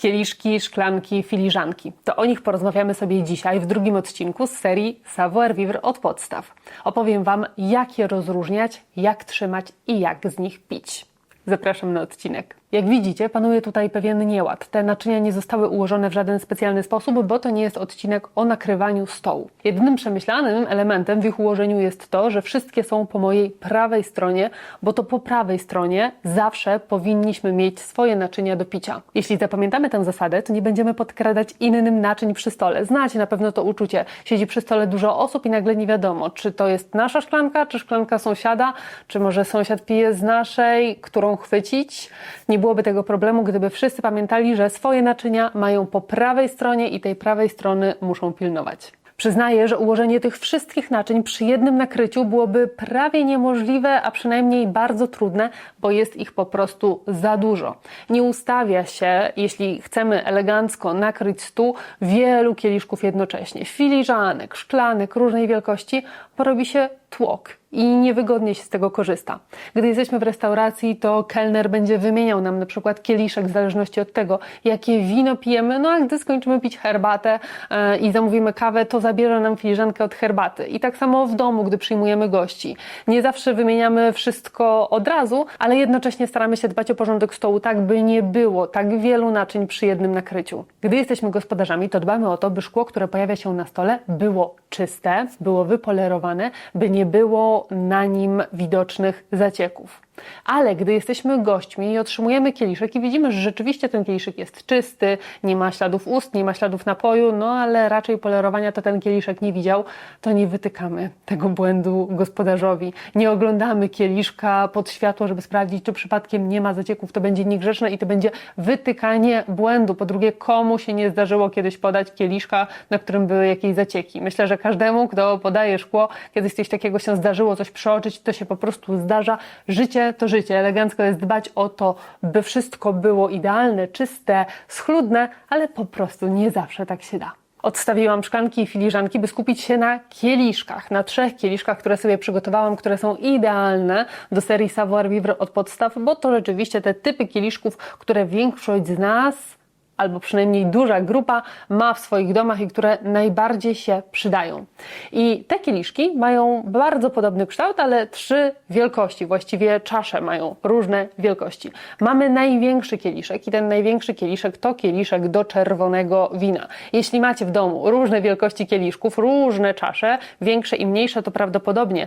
kieliszki, szklanki, filiżanki. To o nich porozmawiamy sobie dzisiaj w drugim odcinku z serii Savoir Vivre od podstaw. Opowiem Wam, jak je rozróżniać, jak trzymać i jak z nich pić. Zapraszam na odcinek. Jak widzicie, panuje tutaj pewien nieład. Te naczynia nie zostały ułożone w żaden specjalny sposób, bo to nie jest odcinek o nakrywaniu stołu. Jedynym przemyślanym elementem w ich ułożeniu jest to, że wszystkie są po mojej prawej stronie, bo to po prawej stronie zawsze powinniśmy mieć swoje naczynia do picia. Jeśli zapamiętamy tę zasadę, to nie będziemy podkradać innym naczyń przy stole. Znacie na pewno to uczucie. Siedzi przy stole dużo osób i nagle nie wiadomo, czy to jest nasza szklanka, czy szklanka sąsiada, czy może sąsiad pije z naszej, którą chwycić. Nie byłoby tego problemu, gdyby wszyscy pamiętali, że swoje naczynia mają po prawej stronie i tej prawej strony muszą pilnować. Przyznaję, że ułożenie tych wszystkich naczyń przy jednym nakryciu byłoby prawie niemożliwe, a przynajmniej bardzo trudne, bo jest ich po prostu za dużo. Nie ustawia się, jeśli chcemy elegancko nakryć stół, wielu kieliszków jednocześnie. Filiżanek, szklanek różnej wielkości, robi się tłok i niewygodnie się z tego korzysta. Gdy jesteśmy w restauracji, to kelner będzie wymieniał nam na przykład kieliszek w zależności od tego, jakie wino pijemy, no a gdy skończymy pić herbatę e, i zamówimy kawę, to zabierze nam filiżankę od herbaty. I tak samo w domu, gdy przyjmujemy gości. Nie zawsze wymieniamy wszystko od razu, ale jednocześnie staramy się dbać o porządek stołu tak, by nie było tak wielu naczyń przy jednym nakryciu. Gdy jesteśmy gospodarzami, to dbamy o to, by szkło, które pojawia się na stole, było czyste, było wypolerowane, by nie było na nim widocznych zacieków. Ale gdy jesteśmy gośćmi i otrzymujemy kieliszek i widzimy, że rzeczywiście ten kieliszek jest czysty, nie ma śladów ust, nie ma śladów napoju, no ale raczej polerowania to ten kieliszek nie widział, to nie wytykamy tego błędu gospodarzowi. Nie oglądamy kieliszka pod światło, żeby sprawdzić, czy przypadkiem nie ma zacieków. To będzie niegrzeczne i to będzie wytykanie błędu. Po drugie, komu się nie zdarzyło kiedyś podać kieliszka, na którym były jakieś zacieki. Myślę, że każdemu, kto podaje szkło, kiedyś coś takiego się zdarzyło, coś przeoczyć, to się po prostu zdarza. Życie to życie. Elegancko jest dbać o to, by wszystko było idealne, czyste, schludne, ale po prostu nie zawsze tak się da. Odstawiłam szklanki i filiżanki, by skupić się na kieliszkach, na trzech kieliszkach, które sobie przygotowałam, które są idealne do serii Savoir Vivre od podstaw, bo to rzeczywiście te typy kieliszków, które większość z nas albo przynajmniej duża grupa ma w swoich domach i które najbardziej się przydają. I te kieliszki mają bardzo podobny kształt, ale trzy wielkości, właściwie czasze mają różne wielkości. Mamy największy kieliszek i ten największy kieliszek to kieliszek do czerwonego wina. Jeśli macie w domu różne wielkości kieliszków, różne czasze, większe i mniejsze, to prawdopodobnie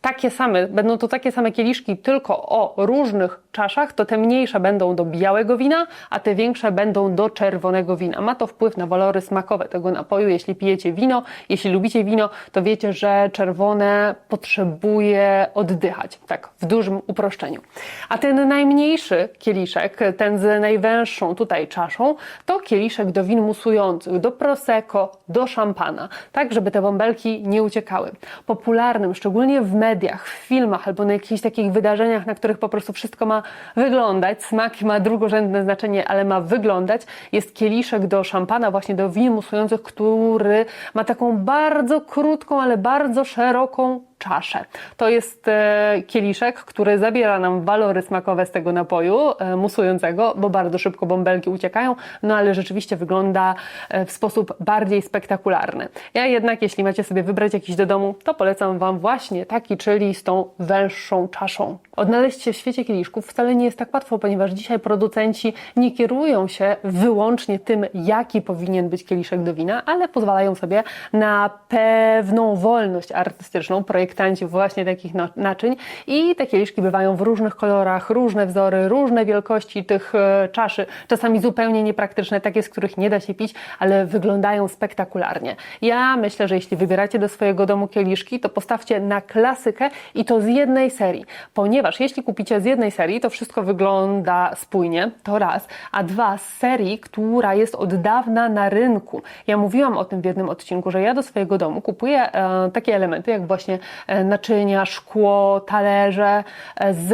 takie same, będą to takie same kieliszki, tylko o różnych czaszach, to te mniejsze będą do białego wina, a te większe będą do czerwonego wina. Ma to wpływ na walory smakowe tego napoju. Jeśli pijecie wino, jeśli lubicie wino, to wiecie, że czerwone potrzebuje oddychać. Tak, w dużym uproszczeniu. A ten najmniejszy kieliszek, ten z najwęższą tutaj czaszą, to kieliszek do win musujących, do prosecco, do szampana, tak żeby te bąbelki nie uciekały. Popularnym, szczególnie w mediach, w filmach albo na jakichś takich wydarzeniach, na których po prostu wszystko ma wyglądać, smak ma drugorzędne znaczenie, ale ma wyglądać, jest kieliszek do szampana, właśnie do win musujących, który ma taką bardzo krótką, ale bardzo szeroką czaszę. To jest e, kieliszek, który zabiera nam walory smakowe z tego napoju e, musującego, bo bardzo szybko bąbelki uciekają, no ale rzeczywiście wygląda e, w sposób bardziej spektakularny. Ja jednak, jeśli macie sobie wybrać jakiś do domu, to polecam Wam właśnie taki, czyli z tą węższą czaszą. Odnaleźć się w świecie kieliszków wcale nie jest tak łatwo, ponieważ dzisiaj producenci nie kierują się wyłącznie tym, jaki powinien być kieliszek do wina, ale pozwalają sobie na pewną wolność artystyczną, projektanci właśnie takich na- naczyń. I te kieliszki bywają w różnych kolorach, różne wzory, różne wielkości tych e, czaszy, czasami zupełnie niepraktyczne, takie, z których nie da się pić, ale wyglądają spektakularnie. Ja myślę, że jeśli wybieracie do swojego domu kieliszki, to postawcie na klasykę i to z jednej serii, ponieważ jeśli kupicie z jednej serii, to wszystko wygląda spójnie, to raz, a dwa, z serii, która jest od dawna na rynku. Ja mówiłam o tym w jednym odcinku, że ja do swojego domu kupuję e, takie elementy, jak właśnie naczynia, szkło, talerze e, z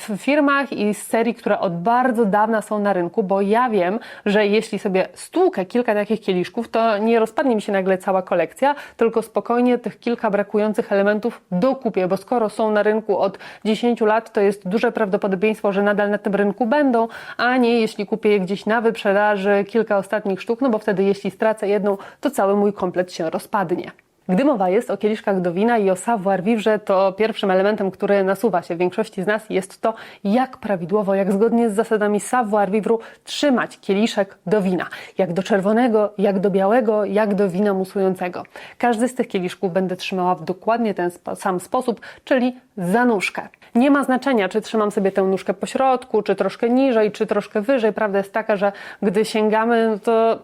w firmach i z serii, które od bardzo dawna są na rynku, bo ja wiem, że jeśli sobie stłukę kilka takich kieliszków, to nie rozpadnie mi się nagle cała kolekcja, tylko spokojnie tych kilka brakujących elementów dokupię, bo skoro są na rynku od 10 lat, to jest duże prawdopodobieństwo, że nadal na tym rynku będą, a nie jeśli kupię je gdzieś na wyprzedaży kilka ostatnich sztuk, no bo wtedy jeśli stracę jedną, to cały mój komplet się rozpadnie. Gdy mowa jest o kieliszkach do wina i o savoir-vivre, to pierwszym elementem, który nasuwa się w większości z nas jest to, jak prawidłowo, jak zgodnie z zasadami savoir-vivre trzymać kieliszek do wina. Jak do czerwonego, jak do białego, jak do wina musującego. Każdy z tych kieliszków będę trzymała w dokładnie ten sam sposób, czyli za nóżkę. Nie ma znaczenia, czy trzymam sobie tę nóżkę po środku, czy troszkę niżej, czy troszkę wyżej. Prawda jest taka, że gdy sięgamy, no to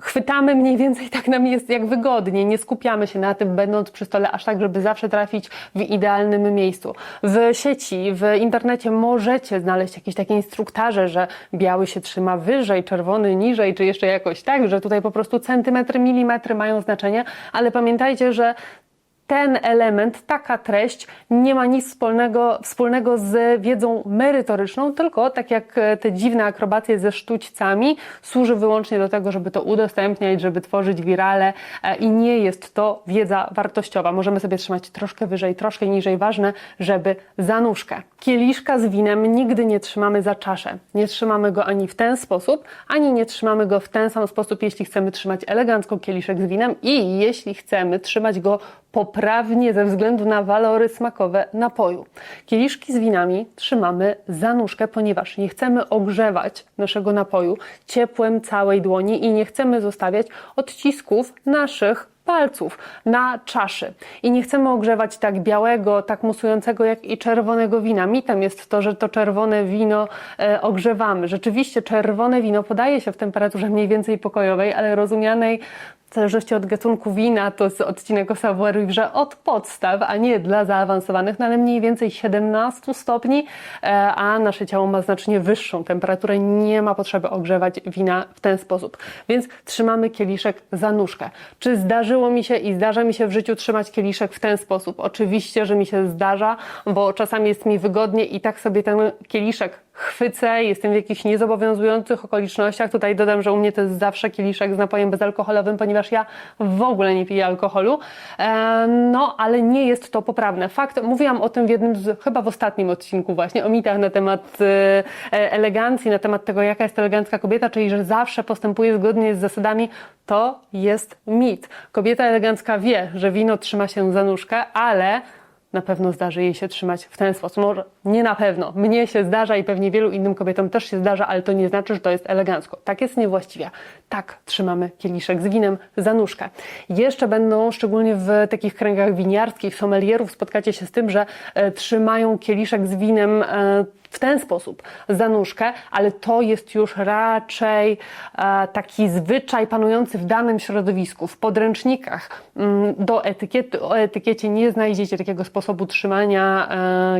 chwytamy mniej więcej tak nam jest jak wygodnie, nie skupiamy się na tym, będąc przy stole aż tak, żeby zawsze trafić w idealnym miejscu. W sieci, w internecie możecie znaleźć jakieś takie instruktarze, że biały się trzyma wyżej, czerwony niżej, czy jeszcze jakoś tak, że tutaj po prostu centymetry, milimetry mają znaczenie, ale pamiętajcie, że ten element, taka treść nie ma nic wspólnego, wspólnego z wiedzą merytoryczną, tylko tak jak e, te dziwne akrobacje ze sztućcami, służy wyłącznie do tego, żeby to udostępniać, żeby tworzyć wirale e, i nie jest to wiedza wartościowa. Możemy sobie trzymać troszkę wyżej, troszkę niżej. Ważne, żeby za nóżkę. Kieliszka z winem nigdy nie trzymamy za czaszę. Nie trzymamy go ani w ten sposób, ani nie trzymamy go w ten sam sposób, jeśli chcemy trzymać elegancko kieliszek z winem i jeśli chcemy trzymać go poprawnie ze względu na walory smakowe napoju. Kieliszki z winami trzymamy za nóżkę, ponieważ nie chcemy ogrzewać naszego napoju ciepłem całej dłoni i nie chcemy zostawiać odcisków naszych palców na czaszy. I nie chcemy ogrzewać tak białego, tak musującego, jak i czerwonego wina. Mitem jest to, że to czerwone wino e, ogrzewamy. Rzeczywiście czerwone wino podaje się w temperaturze mniej więcej pokojowej, ale rozumianej w zależności od gatunku wina, to jest odcinek o savoir-vivre od podstaw, a nie dla zaawansowanych, no ale mniej więcej 17 stopni, e, a nasze ciało ma znacznie wyższą temperaturę. Nie ma potrzeby ogrzewać wina w ten sposób. Więc trzymamy kieliszek za nóżkę. Czy zdarzyło mi się i zdarza mi się w życiu trzymać kieliszek w ten sposób? Oczywiście, że mi się zdarza, bo czasami jest mi wygodnie i tak sobie ten kieliszek chwycę, jestem w jakichś niezobowiązujących okolicznościach. Tutaj dodam, że u mnie to jest zawsze kieliszek z napojem bezalkoholowym, ponieważ ja w ogóle nie piję alkoholu. E, no, ale nie jest to poprawne. Fakt, mówiłam o tym w jednym z, chyba w ostatnim odcinku właśnie, o mitach na temat e, elegancji, na temat tego, jaka jest elegancka kobieta, czyli że zawsze postępuje zgodnie z zasadami. To jest mit. Kobieta elegancka wie, że wino trzyma się za nóżkę, ale na pewno zdarzy jej się trzymać w ten sposób. Może nie na pewno. Mnie się zdarza i pewnie wielu innym kobietom też się zdarza, ale to nie znaczy, że to jest elegancko. Tak jest niewłaściwie. Tak trzymamy kieliszek z winem za nóżkę. Jeszcze będą, szczególnie w takich kręgach winiarskich, sommelierów, spotkacie się z tym, że e, trzymają kieliszek z winem e, w ten sposób za nóżkę, ale to jest już raczej e, taki zwyczaj panujący w danym środowisku. W podręcznikach mm, do etykiety, o etykiecie nie znajdziecie takiego sposobu trzymania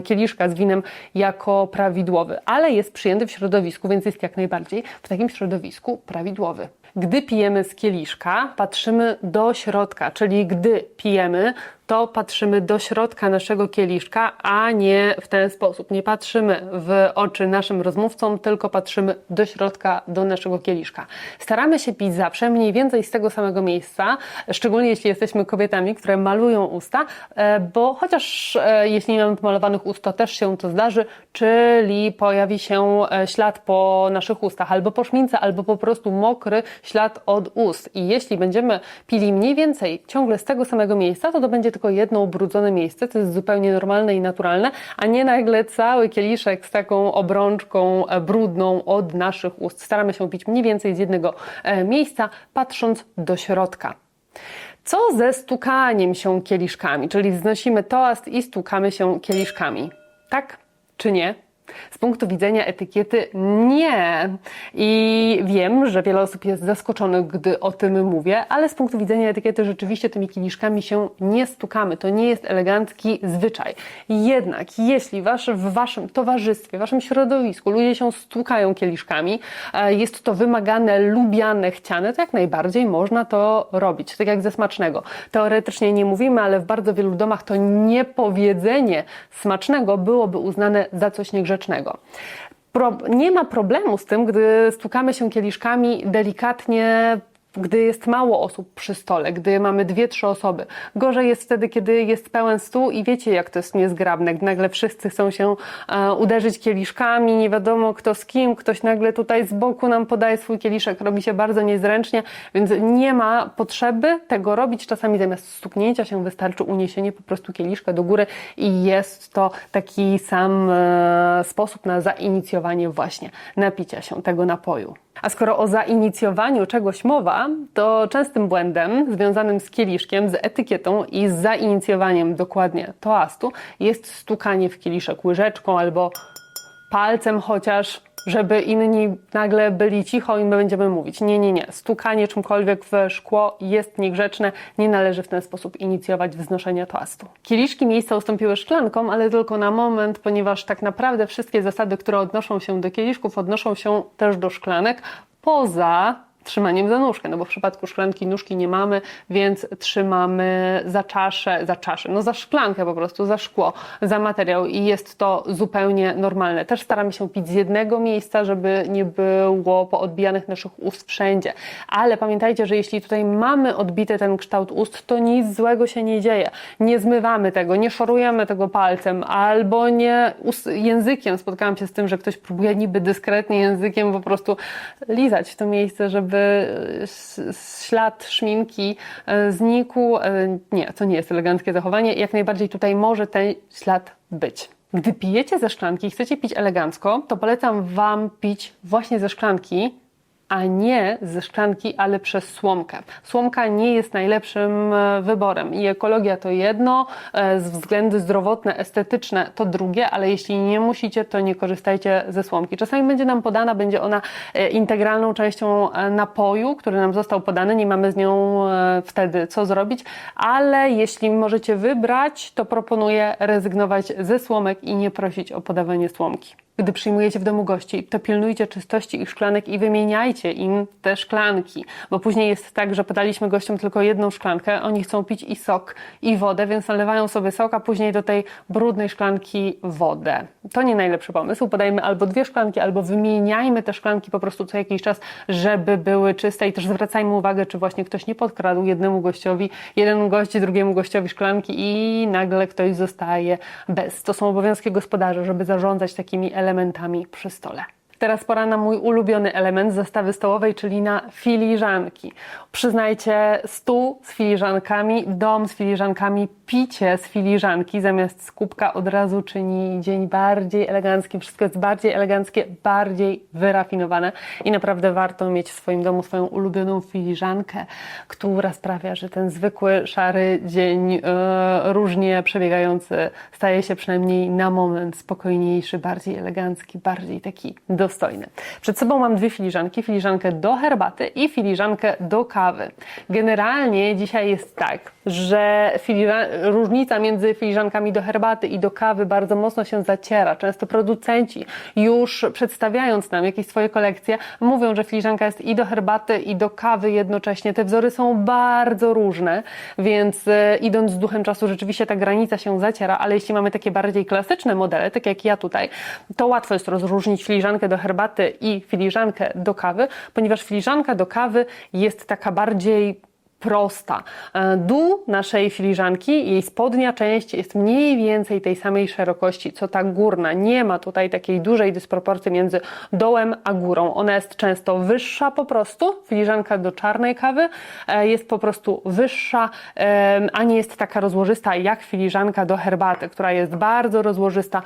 kieliszka z winem jako prawidłowy, ale jest przyjęty w środowisku, więc jest jak najbardziej w takim środowisku prawidłowy. Gdy pijemy z kieliszka, patrzymy do środka, czyli gdy pijemy, to patrzymy do środka naszego kieliszka, a nie w ten sposób. Nie patrzymy w oczy naszym rozmówcom, tylko patrzymy do środka, do naszego kieliszka. Staramy się pić zawsze mniej więcej z tego samego miejsca, szczególnie jeśli jesteśmy kobietami, które malują usta, e, bo chociaż e, jeśli nie mamy pomalowanych ust, to też się to zdarzy, czyli pojawi się e, ślad po naszych ustach, albo po szmince, albo po prostu mokry ślad od ust. I jeśli będziemy pili mniej więcej ciągle z tego samego miejsca, to to będzie tylko jedno ubrudzone miejsce, to jest zupełnie normalne i naturalne, a nie nagle cały kieliszek z taką obrączką e, brudną od naszych ust. Staramy się pić mniej więcej z jednego e, miejsca, patrząc do środka. Co ze stukaniem się kieliszkami? Czyli wznosimy toast i stukamy się kieliszkami. Tak czy nie? Z punktu widzenia etykiety nie. I wiem, że wiele osób jest zaskoczonych, gdy o tym mówię, ale z punktu widzenia etykiety rzeczywiście tymi kieliszkami się nie stukamy. To nie jest elegancki zwyczaj. Jednak jeśli wasz, w waszym towarzystwie, w waszym środowisku ludzie się stukają kieliszkami, e, jest to wymagane, lubiane, chciane, to jak najbardziej można to robić. Tak jak ze smacznego. Teoretycznie nie mówimy, ale w bardzo wielu domach to niepowiedzenie smacznego byłoby uznane za coś niegrzecznego. Pro, nie ma problemu z tym, gdy stukamy się kieliszkami delikatnie gdy jest mało osób przy stole, gdy mamy dwie, trzy osoby. Gorzej jest wtedy, kiedy jest pełen stół i wiecie, jak to jest niezgrabne. Gdy nagle wszyscy chcą się e, uderzyć kieliszkami, nie wiadomo kto z kim, ktoś nagle tutaj z boku nam podaje swój kieliszek, robi się bardzo niezręcznie, więc nie ma potrzeby tego robić. Czasami zamiast stuknięcia się wystarczy uniesienie po prostu kieliszka do góry i jest to taki sam e, sposób na zainicjowanie właśnie napicia się tego napoju. A skoro o zainicjowaniu czegoś mowa, to częstym błędem związanym z kieliszkiem, z etykietą i z zainicjowaniem dokładnie toastu jest stukanie w kieliszek łyżeczką albo palcem chociaż, żeby inni nagle byli cicho i my będziemy mówić. Nie, nie, nie. Stukanie czymkolwiek w szkło jest niegrzeczne. Nie należy w ten sposób inicjować wznoszenia toastu. Kieliszki miejsca ustąpiły szklankom, ale tylko na moment, ponieważ tak naprawdę wszystkie zasady, które odnoszą się do kieliszków, odnoszą się też do szklanek, poza trzymaniem za nóżkę, no bo w przypadku szklanki nóżki nie mamy, więc trzymamy za czaszę, za czaszę, no za szklankę po prostu, za szkło, za materiał i jest to zupełnie normalne. Też staramy się pić z jednego miejsca, żeby nie było poodbijanych naszych ust wszędzie. Ale pamiętajcie, że jeśli tutaj mamy odbity ten kształt ust, to nic złego się nie dzieje. Nie zmywamy tego, nie szorujemy tego palcem albo nie językiem. Spotkałam się z tym, że ktoś próbuje niby dyskretnie językiem po prostu lizać w to miejsce, żeby ślad szminki e, znikł. E, nie, to nie jest eleganckie zachowanie. Jak najbardziej tutaj może ten ślad być. Gdy pijecie ze szklanki i chcecie pić elegancko, to polecam Wam pić właśnie ze szklanki, a nie ze szklanki, ale przez słomkę. Słomka nie jest najlepszym e, wyborem i ekologia to jedno, e, względy zdrowotne, estetyczne to drugie, ale jeśli nie musicie, to nie korzystajcie ze słomki. Czasami będzie nam podana, będzie ona e, integralną częścią napoju, który nam został podany, nie mamy z nią wtedy co zrobić, ale jeśli możecie wybrać, to proponuję rezygnować ze słomek i nie prosić o podawanie słomki. Gdy przyjmujecie w domu gości, to pilnujcie czystości ich szklanek i wymieniajcie im te szklanki, bo później jest tak, że podaliśmy gościom tylko jedną szklankę, oni chcą pić i sok, i wodę, więc nalewają sobie sok, a później do tej brudnej szklanki wodę. To nie najlepszy pomysł. Podajmy albo dwie szklanki, albo wymieniajmy te szklanki po prostu co jakiś czas, żeby były czyste i też zwracajmy uwagę, czy właśnie ktoś nie podkradł jednemu gościowi, jeden gość drugiemu gościowi szklanki i nagle ktoś zostaje bez. To są obowiązki gospodarza, żeby zarządzać takimi elementami elementami przy stole. Teraz pora na mój ulubiony element zestawy stołowej, czyli na filiżanki. Przyznajcie, stół z filiżankami, dom z filiżankami, picie z filiżanki zamiast z kubka od razu czyni dzień bardziej elegancki. Wszystko jest bardziej eleganckie, bardziej wyrafinowane i naprawdę warto mieć w swoim domu swoją ulubioną filiżankę, która sprawia, że ten zwykły, szary dzień, yy, różnie przebiegający, staje się przynajmniej na moment spokojniejszy, bardziej elegancki, bardziej taki dostępny dostojny. Przed sobą mam dwie filiżanki, filiżankę do herbaty i filiżankę do kawy. Generalnie dzisiaj jest tak, że różnica między filiżankami do herbaty i do kawy bardzo mocno się zaciera. Często producenci już przedstawiając nam jakieś swoje kolekcje mówią, że filiżanka jest i do herbaty i do kawy jednocześnie. Te wzory są bardzo różne, więc e, idąc z duchem czasu rzeczywiście ta granica się zaciera, ale jeśli mamy takie bardziej klasyczne modele, tak jak ja tutaj, to łatwo jest rozróżnić filiżankę do herbaty i filiżankę do kawy, ponieważ filiżanka do kawy jest taka bardziej prosta. E, dół naszej filiżanki, jej spodnia część jest mniej więcej tej samej szerokości, co ta górna. Nie ma tutaj takiej dużej dysproporcji między dołem a górą. Ona jest często wyższa po prostu. Filiżanka do czarnej kawy e, jest po prostu wyższa, a nie jest taka rozłożysta jak filiżanka do herbaty, która jest bardzo rozłożysta,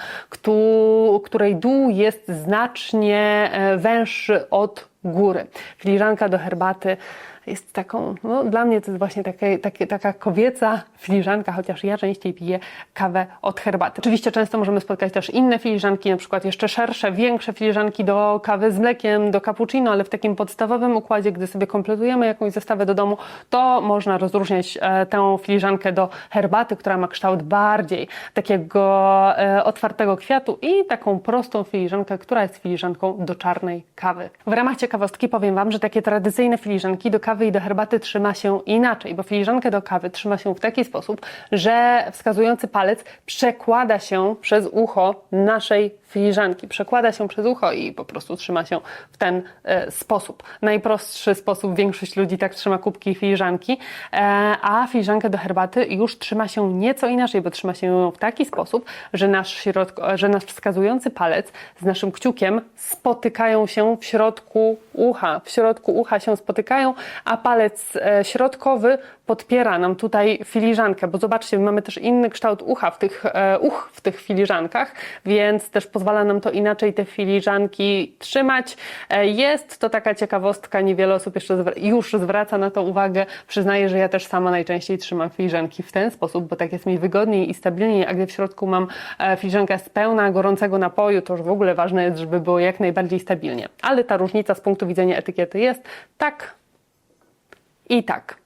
której dół jest znacznie e, węższy od góry. Filiżanka do herbaty jest taką, no dla mnie to jest właśnie takie, takie, taka kobieca filiżanka, chociaż ja częściej piję kawę od herbaty. Oczywiście często możemy spotkać też inne filiżanki, na przykład jeszcze szersze, większe filiżanki do kawy z mlekiem, do cappuccino, ale w takim podstawowym układzie, gdy sobie kompletujemy jakąś zestawę do domu, to można rozróżniać e, tę filiżankę do herbaty, która ma kształt bardziej takiego e, otwartego kwiatu i taką prostą filiżankę, która jest filiżanką do czarnej kawy. W ramach ciekawostki powiem Wam, że takie tradycyjne filiżanki do kawy i do herbaty trzyma się inaczej, bo filiżankę do kawy trzyma się w taki sposób, że wskazujący palec przekłada się przez ucho naszej filiżanki. Przekłada się przez ucho i po prostu trzyma się w ten e, sposób. Najprostszy sposób, większość ludzi tak trzyma kubki i filiżanki, e, a filiżankę do herbaty już trzyma się nieco inaczej, bo trzyma się ją w taki sposób, że nasz, środko, że nasz wskazujący palec z naszym kciukiem spotykają się w środku ucha. W środku ucha się spotykają, a palec e, środkowy podpiera nam tutaj filiżankę, bo zobaczcie, mamy też inny kształt ucha w tych, e, uch w tych filiżankach, więc też pozwala nam to inaczej te filiżanki trzymać. E, jest to taka ciekawostka, niewiele osób jeszcze już zwraca na to uwagę. Przyznaję, że ja też sama najczęściej trzymam filiżanki w ten sposób, bo tak jest mi wygodniej i stabilniej, a gdy w środku mam filiżankę z pełna gorącego napoju, to już w ogóle ważne jest, żeby było jak najbardziej stabilnie. Ale ta różnica z punktu widzenia etykiety jest tak i tak.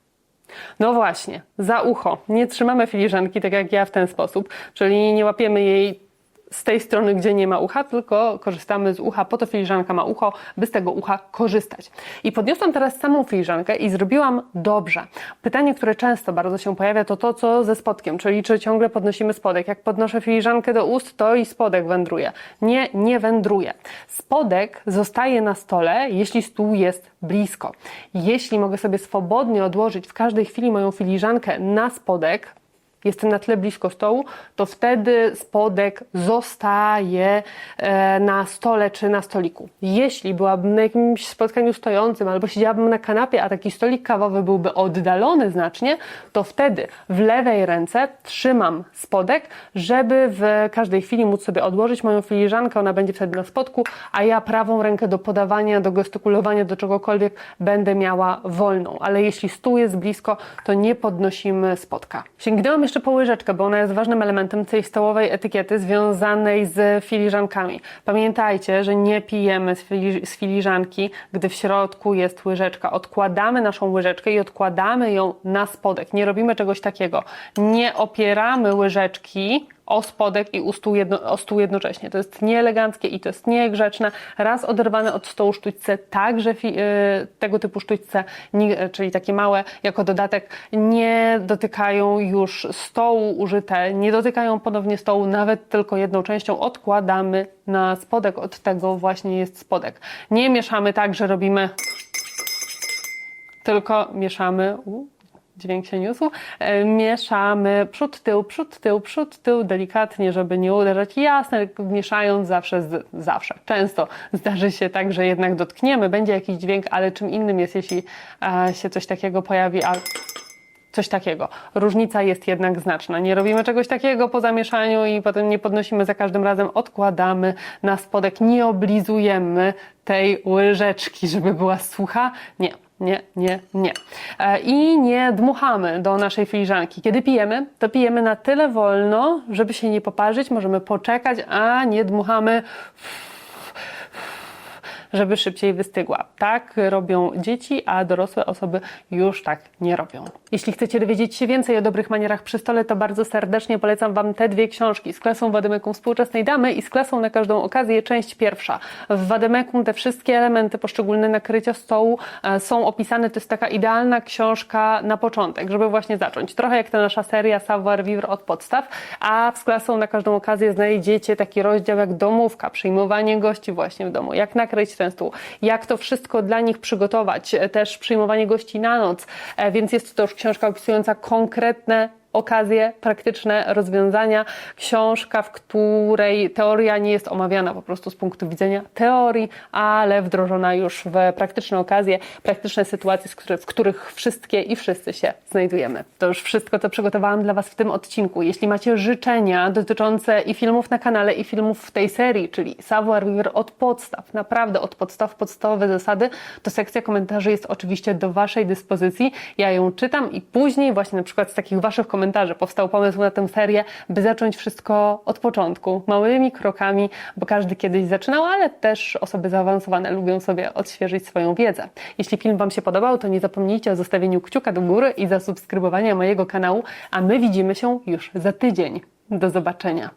No właśnie, za ucho. Nie trzymamy filiżanki tak jak ja w ten sposób, czyli nie łapiemy jej z tej strony, gdzie nie ma ucha, tylko korzystamy z ucha, po to filiżanka ma ucho, by z tego ucha korzystać. I podniosłam teraz samą filiżankę i zrobiłam dobrze. Pytanie, które często bardzo się pojawia, to to, co ze spodkiem, czyli czy ciągle podnosimy spodek. Jak podnoszę filiżankę do ust, to i spodek wędruje. Nie, nie wędruje. Spodek zostaje na stole, jeśli stół jest blisko. Jeśli mogę sobie swobodnie odłożyć w każdej chwili moją filiżankę na spodek, jestem na tyle blisko stołu, to wtedy spodek zostaje e, na stole czy na stoliku. Jeśli byłabym na jakimś spotkaniu stojącym albo siedziałabym na kanapie, a taki stolik kawowy byłby oddalony znacznie, to wtedy w lewej ręce trzymam spodek, żeby w każdej chwili móc sobie odłożyć moją filiżankę, ona będzie wtedy na spodku, a ja prawą rękę do podawania, do gestykulowania, do czegokolwiek będę miała wolną. Ale jeśli stół jest blisko, to nie podnosimy spodka. Sięgnęłam jeszcze po łyżeczkę, bo ona jest ważnym elementem tej stołowej etykiety związanej z filiżankami. Pamiętajcie, że nie pijemy z, z filiżanki, gdy w środku jest łyżeczka. Odkładamy naszą łyżeczkę i odkładamy ją na spodek. Nie robimy czegoś takiego. Nie opieramy łyżeczki o spodek i u stół, jedno, o stół jednocześnie. To jest nieeleganckie i to jest niegrzeczne. Raz oderwane od stołu sztućce, także fi, y, tego typu sztućce, czyli takie małe, jako dodatek, nie dotykają już stołu użyte, nie dotykają ponownie stołu, nawet tylko jedną częścią odkładamy na spodek. Od tego właśnie jest spodek. Nie mieszamy tak, że robimy tylko mieszamy. U, dźwięk się niósł. E, Mieszamy przód, tył, przód, tył, przód, tył delikatnie, żeby nie uderzać. Jasne, mieszając zawsze, z, zawsze. Często zdarzy się tak, że jednak dotkniemy, będzie jakiś dźwięk, ale czym innym jest, jeśli e, się coś takiego pojawi, a coś takiego. Różnica jest jednak znaczna. Nie robimy czegoś takiego po zamieszaniu i potem nie podnosimy za każdym razem, odkładamy na spodek, nie oblizujemy tej łyżeczki, żeby była sucha. Nie. Nie, nie, nie. E, I nie dmuchamy do naszej filiżanki. Kiedy pijemy, to pijemy na tyle wolno, żeby się nie poparzyć, możemy poczekać, a nie dmuchamy żeby szybciej wystygła. Tak robią dzieci, a dorosłe osoby już tak nie robią. Jeśli chcecie dowiedzieć się więcej o dobrych manierach przy stole, to bardzo serdecznie polecam Wam te dwie książki. Z klasą Wademekum współczesnej damy i z klasą na każdą okazję, część pierwsza. W Wademekum te wszystkie elementy, poszczególne nakrycia stołu e, są opisane. To jest taka idealna książka na początek, żeby właśnie zacząć. Trochę jak ta nasza seria Savoir Vivre od podstaw, a z klasą na każdą okazję znajdziecie taki rozdział jak domówka, przyjmowanie gości właśnie w domu, jak nakryć jak to wszystko dla nich przygotować, e, też przyjmowanie gości na noc, e, więc jest to już książka opisująca konkretne okazje, praktyczne rozwiązania. Książka, w której teoria nie jest omawiana po prostu z punktu widzenia teorii, ale wdrożona już w praktyczne okazje, praktyczne sytuacje, w których wszystkie i wszyscy się znajdujemy. To już wszystko, co przygotowałam dla Was w tym odcinku. Jeśli macie życzenia dotyczące i filmów na kanale, i filmów w tej serii, czyli Savoir Vivre od podstaw, naprawdę od podstaw, podstawowe zasady, to sekcja komentarzy jest oczywiście do Waszej dyspozycji. Ja ją czytam i później właśnie na przykład z takich Waszych komentarzy powstał pomysł na tę serię, by zacząć wszystko od początku, małymi krokami, bo każdy kiedyś zaczynał, ale też osoby zaawansowane lubią sobie odświeżyć swoją wiedzę. Jeśli film Wam się podobał, to nie zapomnijcie o zostawieniu kciuka do góry i zasubskrybowania mojego kanału, a my widzimy się już za tydzień. Do zobaczenia.